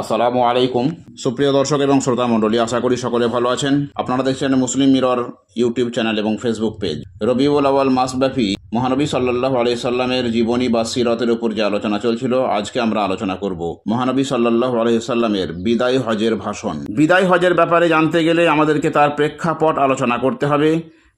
আসসালামু আলাইকুম। সুপ্রিয় দর্শক এবং শ্রোতা মণ্ডলী, আশা করি সকলে ভালো আছেন। আপনারা দেখছেন মুসলিম মিরর ইউটিউব চ্যানেল এবং ফেসবুক পেজ। রবিউল আওয়াল মাসব্যাপী মহানবী সাল্লাহ আলিয়া সাল্লামের জীবনী বা সিরতের উপর যে আলোচনা চলছিল, আজকে আমরা আলোচনা করব। মহানবী সাল্লাহ আলিয়া সাল্লামের বিদায় হজের ভাষণ। বিদায় হজের ব্যাপারে জানতে গেলে আমাদেরকে তার প্রেক্ষাপট আলোচনা করতে হবে।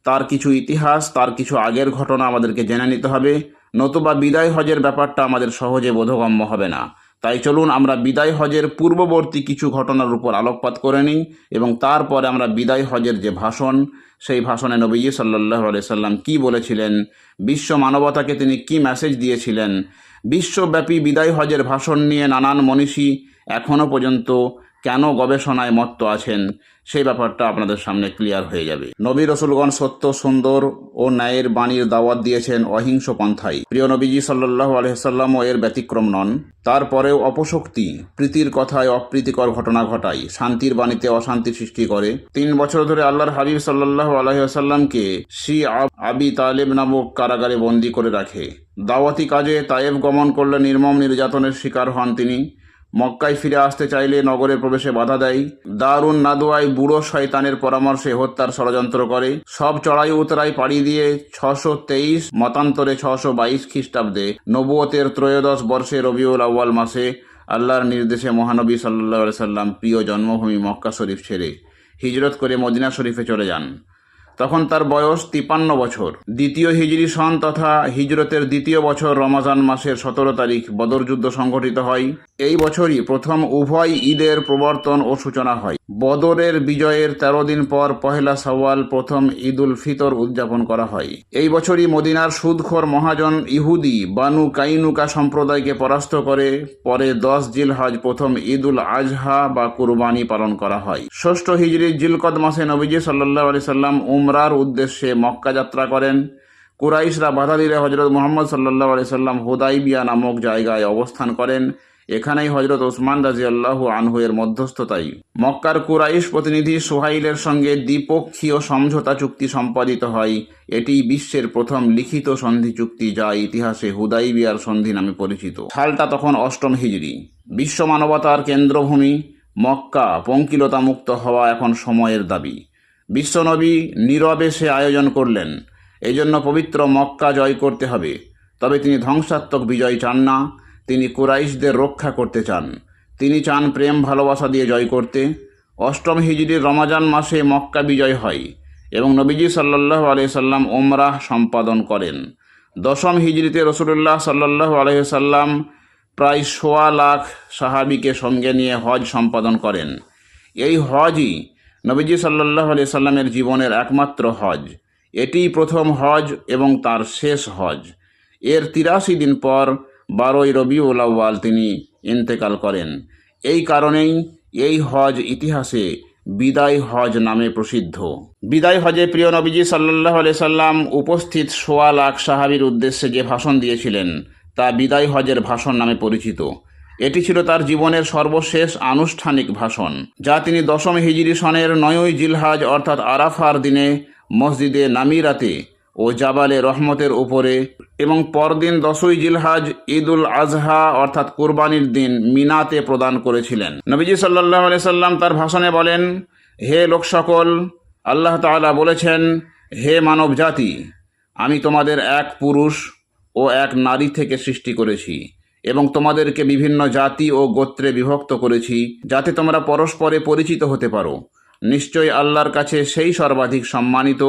তার কিছু ইতিহাস, তার কিছু আগের ঘটনা আমাদেরকে জেনে নিতে হবে। নতুবা বিদায় হজের ব্যাপারটা আমাদের সহজে বোধগম্য হবে না। তাই চলুন আমরা বিদায় হজের পূর্ববর্তী কিছু ঘটনার উপর আলোকপাত করে নিই এবং তারপরে আমরা বিদায় হজের যে ভাষণ, সেই ভাষণে নবীজি সাল্লাহ সাল্লাম কি বলেছিলেন, বিশ্ব মানবতাকে তিনি কি মেসেজ দিয়েছিলেন, বিশ্বব্যাপী বিদায় হজের ভাষণ নিয়ে নানান মনীষী এখনও পর্যন্ত কেন গবেষণায় মত্ত আছেন, সেই ব্যাপারটা আপনাদের সামনে ক্লিয়ার হয়ে যাবে। নবী রসুলগণ সত্য, সুন্দর ও ন্যায়ের বাণীর দাওয়াত দিয়েছেন অহিংস পন্থাই প্রিয় নবীজি সাল্লাহ আলহিসাল্লামও এর ব্যতিক্রম নন। তারপরেও অপশক্তি, প্রীতির কথায় অপ্রীতিকর ঘটনা ঘটায়, শান্তির বাণীতে অশান্তি সৃষ্টি করে। তিন বছর ধরে আল্লাহর হাবিব সাল্লাহ আলহিহাসাল্লামকে শি আবি তালেব নামক কারাগারে বন্দী করে রাখে। দাওয়াতি কাজে তায়েব গমন করলে নির্মম নির্যাতনের শিকার হন তিনি। মক্কায় ফিরে আসতে চাইলে নগরে প্রবেশে বাধা দেয়। দারুণ নাদোয়ায় বুড়ো শয়তানের পরামর্শে হত্যার ষড়যন্ত্র করে। সব চড়াই উতরাই পাড়ি দিয়ে ছশো তেইশ, মতান্তরে ছশো বাইশ খ্রিস্টাব্দে নবুয়তের ত্রয়োদশ বর্ষে রবিউল আউ্য়াল মাসে আল্লাহর নির্দেশে মহানবী সাল্লাহ সাল্লাম প্রিয় জন্মভূমি মক্কা শরীফ ছেড়ে হিজরত করে মদিনা শরীফে চলে যান। তখন তার বয়স তিপান্ন বছর। দ্বিতীয় হিজরি সন তথা হিজরতের দ্বিতীয় বছর রমাজান মাসের সতেরো তারিখ বদর যুদ্ধ সংঘটিত হয়। এই বছরই প্রথম উভয় ঈদের প্রবর্তন ও সূচনা হয়। বদরের বিজয়ের তেরো দিন পর পহেলা সওয়াল প্রথম ঈদুল ফিতর উদযাপন করা হয়। এই বছরই মদিনার সুদখোর মহাজন ইহুদি বানু কাইনুকা সম্প্রদায়কে পরাস্ত করে, পরে দশ জিলহজ প্রথম ঈদুল আজহা বা কুরবানি পালন করা হয়। ষষ্ঠ হিজরির জিলকদ মাসে নবীজি সাল্লাহ আলি সাল্লাম উমরার উদ্দেশ্যে মক্কা যাত্রা করেন। কুরাইশরা বাধা দিলে হজরত মোহাম্মদ সাল্লাহ আলি সাল্লাম হুদাইবিয়া নামক জায়গায় অবস্থান করেন। এখানেই হজরত ওসমান রাজি আল্লাহ আনহু এর মধ্যস্থতাই মক্কার কুরাইশ প্রতিনিধি সোহাইলের সঙ্গে দ্বিপক্ষীয় সমঝোতা চুক্তি সম্পাদিত হয়। এটি বিশ্বের প্রথম লিখিত সন্ধি চুক্তি যা ইতিহাসে হুদাইবিয়ার সন্ধি নামে পরিচিত। সালটা তখন অষ্টম হিজড়ি বিশ্ব মানবতার কেন্দ্রভূমি মক্কা পঙ্কিলতা মুক্ত হওয়া এখন সময়ের দাবি। বিশ্বনবী নীরবে সে আয়োজন করলেন। এই জন্য পবিত্র মক্কা জয় করতে হবে। তবে তিনি ধ্বংসাত্মক বিজয় চান না। তিনি কুরাইশদের রক্ষা করতে চান। তিনি চান প্রেম, ভালোবাসা দিয়ে জয় করতে। অষ্টম হিজড়ির রমাজান মাসে মক্কা বিজয় হয় এবং নবীজি সাল্লাহ আলিয়া সাল্লাম ওমরাহ সম্পাদন করেন। দশম হিজড়িতে রসুল্লাহ সাল্লাহ আলহিসাল্লাম প্রায় সোয়া লাখ সাহাবিকে সঙ্গে নিয়ে হজ সম্পাদন করেন। এই হজই নবীজি সাল্লাহ আলি সাল্লামের জীবনের একমাত্র হজ। এটিই প্রথম হজ এবং তার শেষ হজ। এর তিরাশি দিন পর বারোই রবিউল আউ্য়াল তিনি ইন্তেকাল করেন। এই কারণেই এই হজ ইতিহাসে বিদায় হজ নামে প্রসিদ্ধ। বিদায় হজে প্রিয় নবীজি সাল্লাহ সাল্লাম উপস্থিত সোয়া লাখ সাহাবির উদ্দেশ্যে যে ভাষণ দিয়েছিলেন, তা বিদায় হজের ভাষণ নামে পরিচিত। এটি ছিল তার জীবনের সর্বশেষ আনুষ্ঠানিক ভাষণ, যা তিনি দশম হিজরি সনের নয়ই জিলহাজ অর্থাৎ আরাফার দিনে মসজিদে নামিরাতে ও জাবালে রহমতের উপরে এবং পরদিন দশই জিলহাজ ঈদুল আজহা অর্থাৎ কোরবানির দিন মিনাতে প্রদান করেছিলেন। নবীজি সাল্লাহ আলি সাল্লাম তার ভাষণে বলেন, হে লোক সকল আল্লাহ তাআলা বলেছেন, হে মানব জাতি আমি তোমাদের এক পুরুষ ও এক নারী থেকে সৃষ্টি করেছি। এবং তোমাদেরকে বিভিন্ন জাতি ও গোত্রে বিভক্ত করেছি, যাতে তোমরা পরস্পরে পরিচিত হতে পারো। নিশ্চয় আল্লাহর কাছে সেই সর্বাধিক সম্মানিত,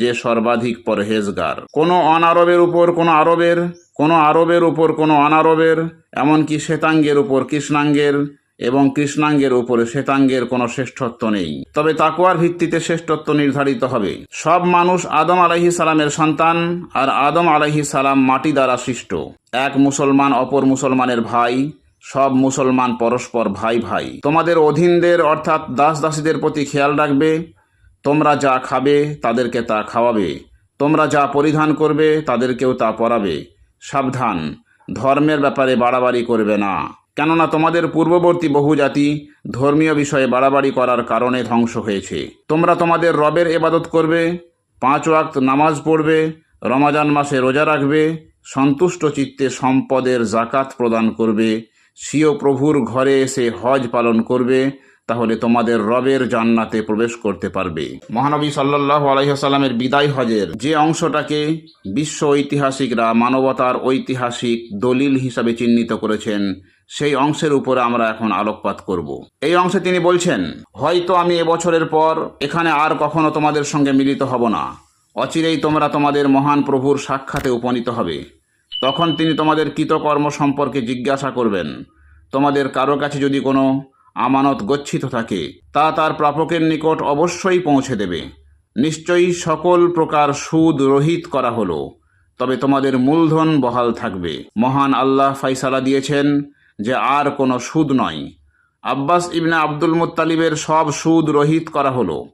যে সর্বাধিক পরহেজগার। কোনো অনারবের উপর কোনো আরবের কোনো আরবের উপর কোনো অনারবের, এমনকি শ্বেতাঙ্গের উপর কৃষ্ণাঙ্গের এবং কৃষ্ণাঙ্গের উপরে শ্বেতাঙ্গের কোনো শ্রেষ্ঠত্ব নেই। তবে তাকুয়ার ভিত্তিতে শ্রেষ্ঠত্ব নির্ধারিত হবে। সব মানুষ আদম আলাহি সালামের সন্তান আর আদম আলাহি সালাম মাটি দ্বারা সৃষ্ট। এক মুসলমান অপর মুসলমানের ভাই, সব মুসলমান পরস্পর ভাই ভাই। তোমাদের অধীনদের অর্থাৎ দাস দাসীদের প্রতি খেয়াল রাখবে। তোমরা যা খাবে তাদেরকে তা খাওয়াবে। তোমরা যা পরিধান করবে তাদেরকেও তা পরাবে। সাবধান, ধর্মের ব্যাপারে বাড়াবাড়ি করবে না। কেননা তোমাদের পূর্ববর্তী বহু জাতি ধর্মীয় বিষয়ে বাড়াবাড়ি করার কারণে ধ্বংস হয়েছে। তোমরা তোমাদের রবের এবাদত করবে, পাঁচ ওয়াক্ত নামাজ পড়বে, রমাজান মাসে রোজা রাখবে, সন্তুষ্ট চিত্তে সম্পদের জাকাত প্রদান করবে, স্বীয় প্রভুর ঘরে এসে হজ পালন করবে, তাহলে তোমাদের রবের জান্নাতে প্রবেশ করতে পারবে। মহানবী সাল্লাহ আলাইসাল্লামের বিদায় হজের যে অংশটাকে বিশ্ব ঐতিহাসিকরা মানবতার ঐতিহাসিক দলিল হিসাবে চিহ্নিত করেছেন সেই অংশের উপরে আমরা এখন আলোকপাত করব। এই অংশে তিনি বলছেন, হয়তো আমি এবছরের পর এখানে আর কখনো তোমাদের সঙ্গে মিলিত হব না। অচিরেই তোমরা তোমাদের মহান প্রভুর সাক্ষাতে উপনীত হবে। তখন তিনি তোমাদের কৃতকর্ম সম্পর্কে জিজ্ঞাসা করবেন। তোমাদের কারও কাছে যদি কোনো আমানত গচ্ছিত থাকে, তা তার প্রাপকের নিকট অবশ্যই পৌঁছে দেবে। নিশ্চয়ই সকল প্রকার সুদ রহিত করা হলো। তবে তোমাদের মূলধন বহাল থাকবে। মহান আল্লাহ ফাইসালা দিয়েছেন যে আর কোনো সুদ নয়। আব্বাস ইবনে আব্দুল মুত্তালিবের সব সুদ রহিত করা হলো।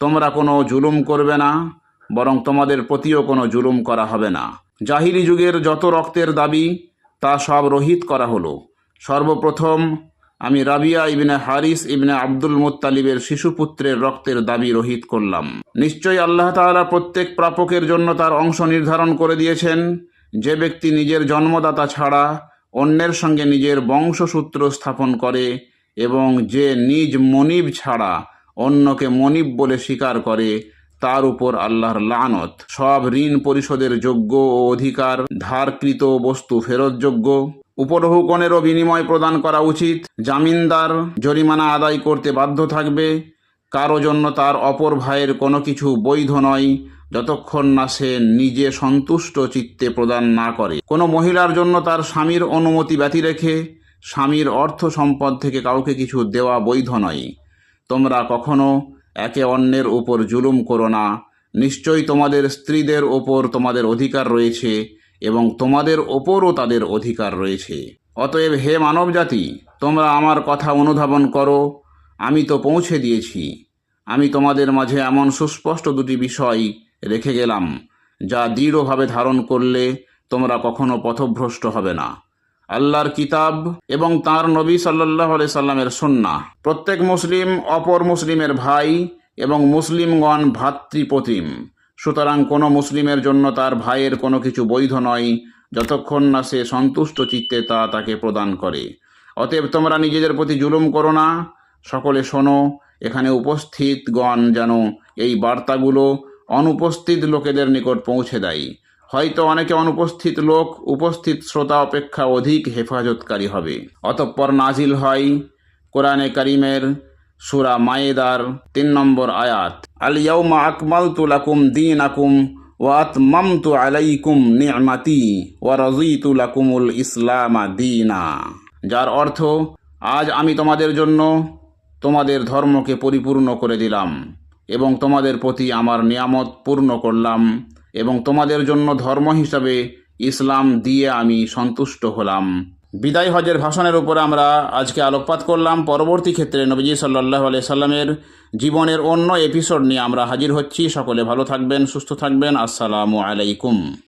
তোমরা কোনো জুলুম করবে না, বরং তোমাদের প্রতিও কোনো জুলুম করা হবে না। জাহিলি যুগের যত রক্তের দাবি, তা সব রহিত করা হলো। সর্বপ্রথম আমি রাবিয়া ইবনে হারিস ইবনে আব্দুল মুত্তালিবের শিশুপুত্রের রক্তের দাবি রহিত করলাম। নিশ্চয়ই আল্লাহ তাআলা প্রত্যেক প্রাপকের জন্য তার অংশ নির্ধারণ করে দিয়েছেন। যে ব্যক্তি নিজের জন্মদাতা ছাড়া অন্যের সঙ্গে নিজের বংশসূত্র স্থাপন করে এবং যে নিজ মনিব ছাড়া অন্যকে মনিব বলে স্বীকার করে, তার উপর আল্লাহর লানত। সব ঋণ পরিশোধের যোগ্য ও অধিকার ধারকৃত বস্তু ফেরতযোগ্য। উপঢৌকনেরও বিনিময় প্রদান করা উচিত। জামিনদার জরিমানা আদায় করতে বাধ্য থাকবে। কারও জন্য তার অপর ভাইয়ের কোনো কিছু বৈধ নয়। যতক্ষণ না সে নিজে সন্তুষ্ট চিত্তে প্রদান না করে। কোনো মহিলার জন্য তার স্বামীর অনুমতি ব্যতি রেখে স্বামীর অর্থ সম্পদ থেকে কাউকে কিছু দেওয়া বৈধ নয়। তোমরা কখনো একে অন্যের উপর জুলুম করো না। নিশ্চয়ই তোমাদের স্ত্রীদের ওপর তোমাদের অধিকার রয়েছে এবং তোমাদের ওপরও তাদের অধিকার রয়েছে। অতএব হে মানবজাতি, তোমরা আমার কথা অনুধাবন করো। আমি তো পৌঁছে দিয়েছি। আমি তোমাদের মাঝে এমন সুস্পষ্ট দুটি বিষয় রেখে গেলাম। যা দৃঢ়ভাবে ধারণ করলে তোমরা কখনো পথভ্রষ্ট হবে না। আল্লাহর কিতাব এবং তার নবী সাল্লাহ আলাই সাল্লামের সন্না প্রত্যেক মুসলিম অপর মুসলিমের ভাই এবং মুসলিমগণ ভাতৃপ্রতিম। সুতরাং কোনো মুসলিমের জন্য তার ভাইয়ের কোনো কিছু বৈধ নয়, যতক্ষণ না সে সন্তুষ্ট চিত্তে তা তাকে প্রদান করে। অতএব তোমরা নিজেদের প্রতি জুলুম করো না। সকলে শোনো, এখানে উপস্থিতগণ যেন এই বার্তাগুলো অনুপস্থিত লোকেদের নিকট পৌঁছে দেয়। হয়তো অনেকে অনুপস্থিত লোক, উপস্থিত শ্রোতা অপেক্ষা অধিক হেফাজতকারী হবে। অতঃপর নাজিল হয় কোরআনে করিমের সুরা মায়েদার তিন নম্বর আয়াত। আল ইয়াউমা আকমালতু লাকুম দীনাকুম ওয়া আতমামতু আলাইকুম নি'মাতি ওয়া রাযীতু লাকুমুল ইসলামা দীনা। যার অর্থ, আজ আমি তোমাদের জন্য তোমাদের ধর্মকে পরিপূর্ণ করে দিলাম। এবং তোমাদের প্রতি আমার নিয়ামত পূর্ণ করলাম এবং তোমাদের জন্য ধর্ম হিসাবে ইসলাম দিয়ে আমি সন্তুষ্ট হলাম। বিদায় হজের ভাষণের উপরে আমরা আজকে আলোকপাত করলাম। পরবর্তী ক্ষেত্রে নবীজি সাল্লাহ আলিয়া সাল্লামের জীবনের অন্য এপিসোড নিয়ে আমরা হাজির হচ্ছি। সকলে ভালো থাকবেন, সুস্থ থাকবেন। আসসালামু আলাইকুম।